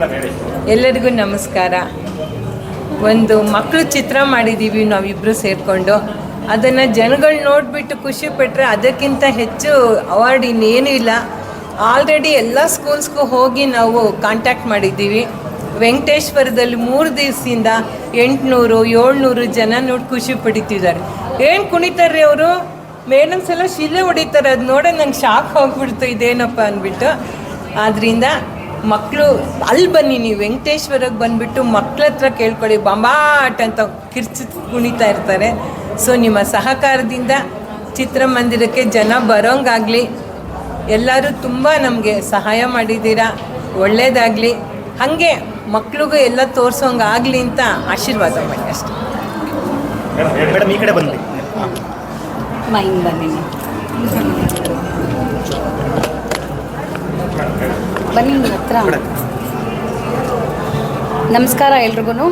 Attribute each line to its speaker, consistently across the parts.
Speaker 1: ಎಲ್ಲರಿಗೂ ನಮಸ್ಕಾರ. ಒಂದು ಮಕ್ಕಳು ಚಿತ್ರ ಮಾಡಿದ್ದೀವಿ ನಾವಿಬ್ಬರು ಸೇರಿಕೊಂಡು. ಅದನ್ನು ಜನಗಳು ನೋಡಿಬಿಟ್ಟು ಖುಷಿ ಪಟ್ಟರೆ ಅದಕ್ಕಿಂತ ಹೆಚ್ಚು ಅವಾರ್ಡ್ ಇನ್ನೇನೂ ಇಲ್ಲ. ಆಲ್ರೆಡಿ ಎಲ್ಲ ಸ್ಕೂಲ್ಸ್ಗೂ ಹೋಗಿ ನಾವು ಕಾಂಟ್ಯಾಕ್ಟ್ ಮಾಡಿದ್ದೀವಿ. ವೆಂಕಟೇಶ್ವರದಲ್ಲಿ ಮೂರು ದಿವಸದಿಂದ ಎಂಟುನೂರು, ಏಳ್ನೂರು ಜನ ನೋಡಿ ಖುಷಿ ಪಡಿತಿದ್ದಾರೆ. ಏನು ಕುಣಿತಾರೆ ಅವರು? ಮೇಡಮ್ಸ್ ಎಲ್ಲ ಶಿಲೆ ಹೊಡಿತಾರೆ. ಅದು ನೋಡೋ ನಂಗೆ ಶಾಕ್ ಹೋಗ್ಬಿಡ್ತು ಇದೇನಪ್ಪ ಅಂದ್ಬಿಟ್ಟು. ಆದ್ದರಿಂದ ಮಕ್ಕಳು ಅಲ್ಲಿ ಬನ್ನಿ ನೀವು ವೆಂಕಟೇಶ್ವರಕ್ಕೆ ಬಂದುಬಿಟ್ಟು ಮಕ್ಳ ಹತ್ರ ಕೇಳ್ಕೊಳ್ಳಿ ಬಂಬಾಟ್ ಅಂತ ಕಿರ್ಚಿ ಕುಣಿತಾ ಇರ್ತಾರೆ. ಸೊ ನಿಮ್ಮ ಸಹಕಾರದಿಂದ ಚಿತ್ರಮಂದಿರಕ್ಕೆ ಜನ ಬರೋಂಗಾಗಲಿ ಎಲ್ಲರೂ ತುಂಬ ನಮಗೆ ಸಹಾಯ ಮಾಡಿದ್ದೀರಾ ಒಳ್ಳೆಯದಾಗಲಿ ಹಾಗೆ ಮಕ್ಳಿಗೂ ಎಲ್ಲ ತೋರಿಸೋಂಗೆ ಆಗಲಿ ಅಂತ ಆಶೀರ್ವಾದ ಮಾಡಿ ಅಷ್ಟೇ.
Speaker 2: ಮೇಡಮ್ ಈ ಕಡೆ ಬಂದ್ರಿ
Speaker 3: ಮೈನ್ ಬನ್ನಿ. ಬನ್ನಿ ಹತ್ರ. ನಮಸ್ಕಾರ ಎಲ್ರಿಗೂ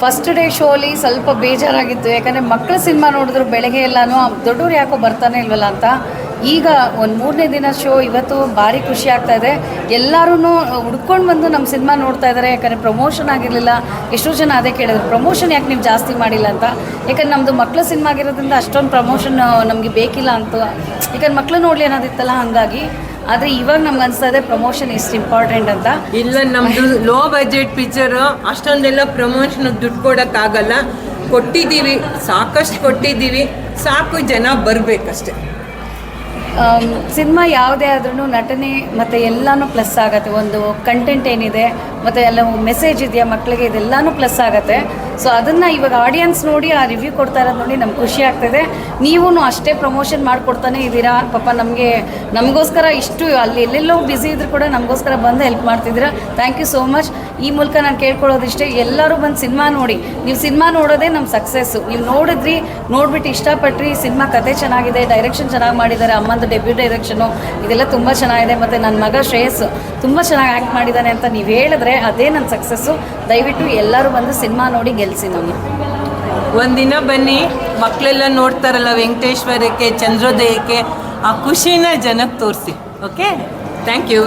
Speaker 3: ಫಸ್ಟ್ ಡೇ ಶೋಲಿ ಸ್ವಲ್ಪ ಬೇಜಾರಾಗಿತ್ತು. ಯಾಕಂದರೆ ಮಕ್ಕಳ ಸಿನಿಮಾ ನೋಡಿದ್ರು ಬೆಳಗ್ಗೆ ಎಲ್ಲಾನು. ದೊಡ್ಡವ್ರು ಯಾಕೋ ಬರ್ತಾನೆ ಇಲ್ವಲ್ಲ ಅಂತ. ಈಗ ಒಂದು ಮೂರನೇ ದಿನ ಶೋ ಇವತ್ತು ಭಾರಿ ಖುಷಿ ಆಗ್ತಾ ಇದೆ. ಎಲ್ಲರೂ ಹುಡ್ಕೊಂಡು ಬಂದು ನಮ್ಮ ಸಿನಿಮಾ ನೋಡ್ತಾ ಇದ್ದಾರೆ ಯಾಕಂದರೆ ಪ್ರಮೋಷನ್ ಆಗಿರಲಿಲ್ಲ. ಎಷ್ಟೋ ಜನ ಅದೇ ಕೇಳಿದ್ರು. ಪ್ರಮೋಷನ್ ಯಾಕೆ ನೀವು ಜಾಸ್ತಿ ಮಾಡಿಲ್ಲ ಅಂತ. ಯಾಕಂದ್ರೆ ನಮ್ಮದು ಮಕ್ಕಳ ಸಿನಿಮಾ ಆಗಿರೋದ್ರಿಂದ ಅಷ್ಟೊಂದು ಪ್ರಮೋಷನ್ ನಮಗೆ ಬೇಕಿಲ್ಲ ಅಂತ. ಯಾಕಂದ್ರೆ ಮಕ್ಕಳು ನೋಡಲಿ ಅನ್ನೋದಿತ್ತಲ್ಲ, ಹಾಗಾಗಿ ಆದರೆ ಇವಾಗ ನಮ್ಗೆ ಅನಿಸ್ತಾ ಇದೆ ಪ್ರಮೋಷನ್ ಇಷ್ಟು ಇಂಪಾರ್ಟೆಂಟ್ ಅಂತ.
Speaker 1: ಇಲ್ಲ ನಮ್ಮದು ಲೋ ಬಜೆಟ್ ಪಿಕ್ಚರ್ ಅಷ್ಟೊಂದೆಲ್ಲ ಪ್ರಮೋಷನ್ ದುಡ್ಡು ಕೊಡೋಕ್ಕಾಗಲ್ಲ. ಕೊಟ್ಟಿದ್ದೀವಿ ಸಾಕಷ್ಟು ಕೊಟ್ಟಿದ್ದೀವಿ. ಸಾಕು ಜನ ಬರಬೇಕಷ್ಟೆ.
Speaker 3: ಸಿನಿಮಾ ಯಾವುದೇ ಆದ್ರೂ ನಟನೆ ಮತ್ತು ಎಲ್ಲನೂ ಪ್ಲಸ್ ಆಗುತ್ತೆ. ಒಂದು ಕಂಟೆಂಟ್ ಏನಿದೆ ಮತ್ತು ಎಲ್ಲ ಮೆಸೇಜ್ ಇದೆಯಾ ಮಕ್ಕಳಿಗೆ ಇದೆಲ್ಲನೂ ಪ್ಲಸ್ ಆಗುತ್ತೆ. ಸೊ ಅದನ್ನು ಇವಾಗ ಆಡಿಯನ್ಸ್ ನೋಡಿ, ಆ ರಿವ್ಯೂ ಕೊಡ್ತಾ ಇರೋದು ನೋಡಿ ನಮ್ಗೆ ಖುಷಿ ಆಗ್ತದೆ. ನೀವೂ ಅಷ್ಟೇ ಪ್ರಮೋಷನ್ ಮಾಡಿಕೊಡ್ತಾನೆ ಇದ್ದೀರಾ? ಪಾಪ ನಮಗೆ, ನಮಗೋಸ್ಕರ ಇಷ್ಟು ಅಲ್ಲಿ ಎಲ್ಲೆಲ್ಲೋ ಬ್ಯುಸಿ ಇದ್ರು ಕೂಡ ನಮಗೋಸ್ಕರ ಬಂದು ಹೆಲ್ಪ್ ಮಾಡ್ತಿದ್ದೀರಾ? ಥ್ಯಾಂಕ್ ಯು ಸೋ ಮಚ್ ಈ ಮೂಲಕ ನಾನು ಕೇಳ್ಕೊಳ್ಳೋದಿಷ್ಟೇ, ಎಲ್ಲರೂ ಬಂದು ಸಿನಿಮಾ ನೋಡಿ. ನೀವು ಸಿನಿಮಾ ನೋಡೋದೇ ನಮ್ಮ ಸಕ್ಸಸ್ಸು ನೀವು ನೋಡಿದ್ರಿ, ನೋಡ್ಬಿಟ್ಟು ಇಷ್ಟಪಟ್ರಿ, ಸಿನಿಮಾ ಕತೆ ಚೆನ್ನಾಗಿದೆ ಡೈರೆಕ್ಷನ್ ಚೆನ್ನಾಗಿ ಮಾಡಿದ್ದಾರೆ, ಅಮ್ಮಂದು ಡೆಬ್ಯೂ ಡೈರೆಕ್ಷನು ಇದೆಲ್ಲ ತುಂಬ ಚೆನ್ನಾಗಿದೆ ಮತ್ತು ನನ್ನ ಮಗ ಶ್ರೇಯಸ್ಸು. ತುಂಬ ಚೆನ್ನಾಗಿ ಆ್ಯಕ್ಟ್ ಮಾಡಿದ್ದಾನೆ ಅಂತ ನೀವು ಹೇಳಿದ್ರೆ ಅದೇ ನನ್ನ ಸಕ್ಸಸ್ಸು ದಯವಿಟ್ಟು ಎಲ್ಲರೂ ಬಂದು ಸಿನಿಮಾ ನೋಡಿ ಗೆಲ್ಲಿಸಿ ನಮ್ಮ
Speaker 1: ಒಂದಿನ ಬನ್ನಿ ಮಕ್ಕಳೆಲ್ಲ ನೋಡ್ತಾರಲ್ಲ ವೆಂಕಟೇಶ್ವರಕ್ಕೆ ಚಂದ್ರೋದಯಕ್ಕೆ ಆ ಖುಷಿನ ಜನಕ್ಕೆ ತೋರಿಸಿ ಓಕೆ ಥ್ಯಾಂಕ್ ಯು